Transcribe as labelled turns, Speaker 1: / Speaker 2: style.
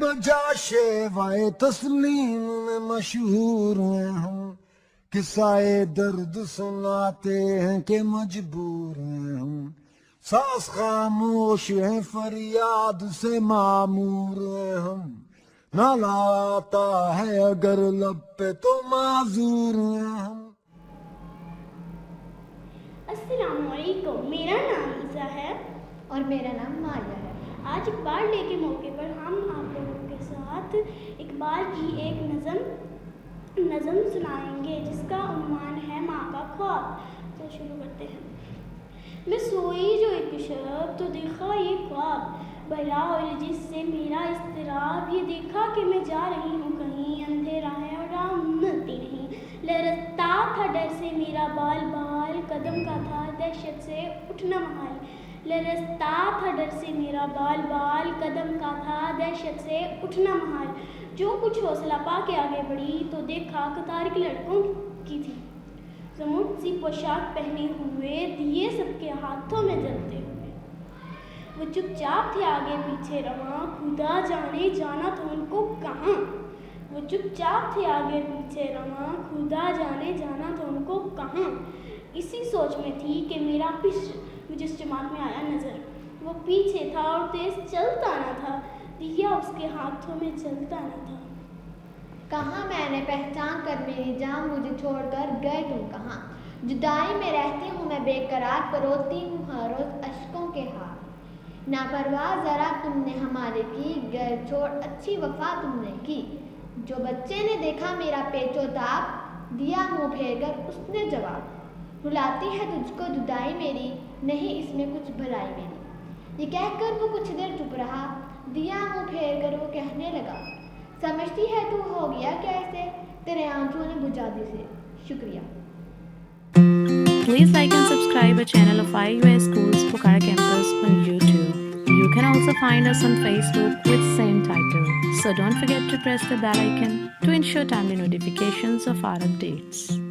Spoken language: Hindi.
Speaker 1: बजा वाए तस्लीम में मशहूर हैं हम किसाए दर्द सुनाते हैं कि मजबूर हैं हम। सांस खामोश है, फरियाद से मामूर हैं हम। नाला आता है अगर लब पे तो माजूर हैं हम।
Speaker 2: अस्सलामुअलैकुम, मेरा नाम ईसा है
Speaker 3: और मेरा नाम मारिया है।
Speaker 2: आज इकबाल डे के मौके पर हम आप लोगों के साथ इकबाल की एक नज़म नज़म सुनाएँगे, जिसका उन्वान है माँ का ख्वाब। तो शुरू करते हैं। मैं सोई जो एक शब तो देखा ये ख्वाब। भला और जिससे मेरा इस्तिराब ये देखा कि मैं जा रही हूँ कहीं अंधेरा है और राह मिलती नहीं। लरसता था डर से मेरा बाल बाल कदम का था दहशत से उठना महाल लरसता था डर से मेरा बाल बाल कदम का था दहशत से उठना महाल जो कुछ हौसला पा के आगे बढ़ी तो देखा कतार के लड़कों की थी। समुद्र सी पोशाक पहने हुए दिए सबके हाथों में जलते हुए। वो चुपचाप थे आगे पीछे रहा, खुदा जाने जाना तो उनको कहाँ? वो चुपचाप थे आगे पीछे रहा, खुदा जाने जाना तो उनको कहाँ? इसी सोच में थी कि मेरा पिछ मुझे इस जमात में आया नज़र, वो पीछे था और तेज चलता ना था। दिया उसके हाथों में चलता ना था।
Speaker 3: कहाँ मैंने पहचान कर मेरी जान मुझे छोड़कर गए तुम कहाँ? जुदाई में रहती हूँ मैं, बेकरार परोती हूँ हर रोज अशकों के हार नापरवाह ज़रा तुमने हमारे की, गैर छोड़ अच्छी वफा तुमने की। जो बच्चे ने देखा मेरा पेचो ताप दिया मुँह फेर कर उसने जवाब। रुलाती है तुझको जुदाई मेरी नहीं इसमें कुछ भलाई मेरी ये कहकर वो कुछ देर चुप रहा दिया मुँह फेर कर वो कहने लगा समझती है तू हो गया कैसे तेरे आंसुओं ने बुझा दी से शुक्रिया
Speaker 4: Please like and subscribe our channel of IUS Schools Pokhara Campus on YouTube. You can also find us on Facebook with same title. So don't forget to press the bell icon to ensure timely notifications of our updates.